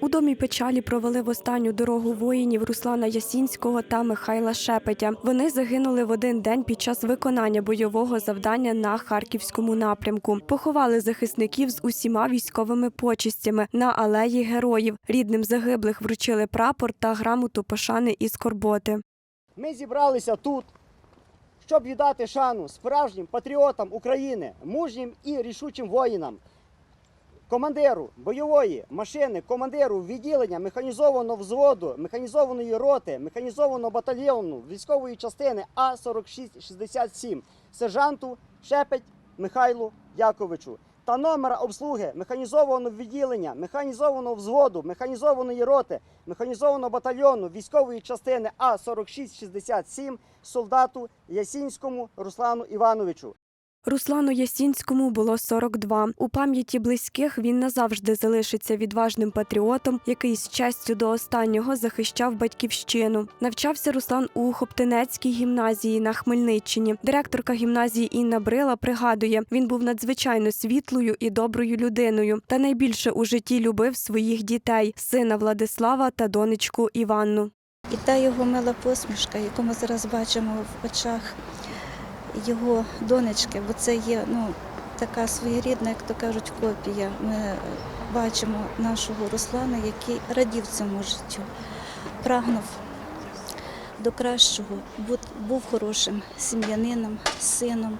У домі печалі провели в останню дорогу воїнів Руслана Ясінського та Михайла Шепетя. Вони загинули в один день під час виконання бойового завдання на харківському напрямку. Поховали захисників з усіма військовими почестями на алеї героїв. Рідним загиблих вручили прапор та грамоту пошани і скорботи. Ми зібралися тут, щоб віддати шану справжнім патріотам України, мужнім і рішучим воїнам, командиру бойової машини, командиру відділення механізованого взводу, механізованої роти, механізованого батальйону військової частини А4667, сержанту Шепеть Михайлу Яковичу. Та номера обслуги механізованого відділення, механізованого взводу, механізованої роти, механізованого батальйону військової частини А4667 солдату Ясінському Руслану Івановичу. Руслану Ясінському було 42. У пам'яті близьких він назавжди залишиться відважним патріотом, який з честю до останнього захищав батьківщину. Навчався Руслан у Хоптинецькій гімназії на Хмельниччині. Директорка гімназії Інна Брила пригадує, він був надзвичайно світлою і доброю людиною, та найбільше у житті любив своїх дітей сина Владислава та донечку Іванну. І та його мила посмішка, яку ми зараз бачимо в очах його донечки, бо це є ну, така своєрідна, як то кажуть, копія. Ми бачимо нашого Руслана, який радів цьому життю, прагнув до кращого, був хорошим сім'янином, сином,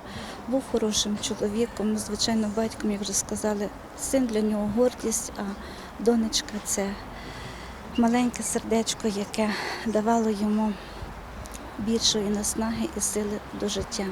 був хорошим чоловіком, ну, звичайно, батьком, як вже сказали, син для нього гордість, а донечка це маленьке сердечко, яке давало йому більшої наснаги і сили до життя.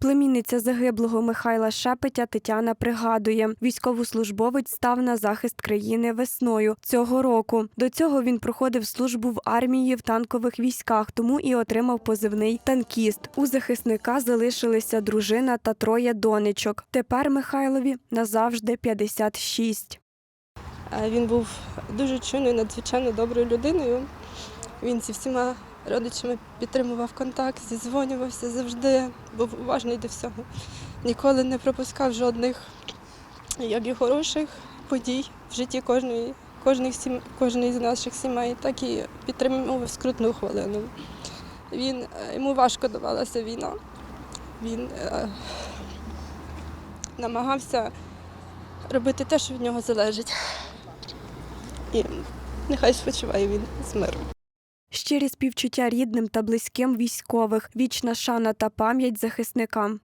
Племінниця загиблого Михайла Шепетя Тетяна пригадує, військовослужбовець став на захист країни весною цього року. До цього він проходив службу в армії в танкових військах, тому і отримав позивний танкіст. У захисника залишилися дружина та троє донечок. Тепер Михайлові назавжди 56. А Він був дуже чуйною, надзвичайно доброю людиною. Він зі всіма родичами підтримував контакт, зізвонювався завжди, був уважний до всього. Ніколи не пропускав жодних як і хороших подій в житті кожної, кожних сім, кожної з наших сімей, так і підтримував скрутну хвилину. Він, е, йому важко давалася війна. Він е, намагався робити те, що від нього залежить. І нехай спочиває він з миром. Щирі співчуття рідним та близьким військових, вічна шана та пам'ять захисникам.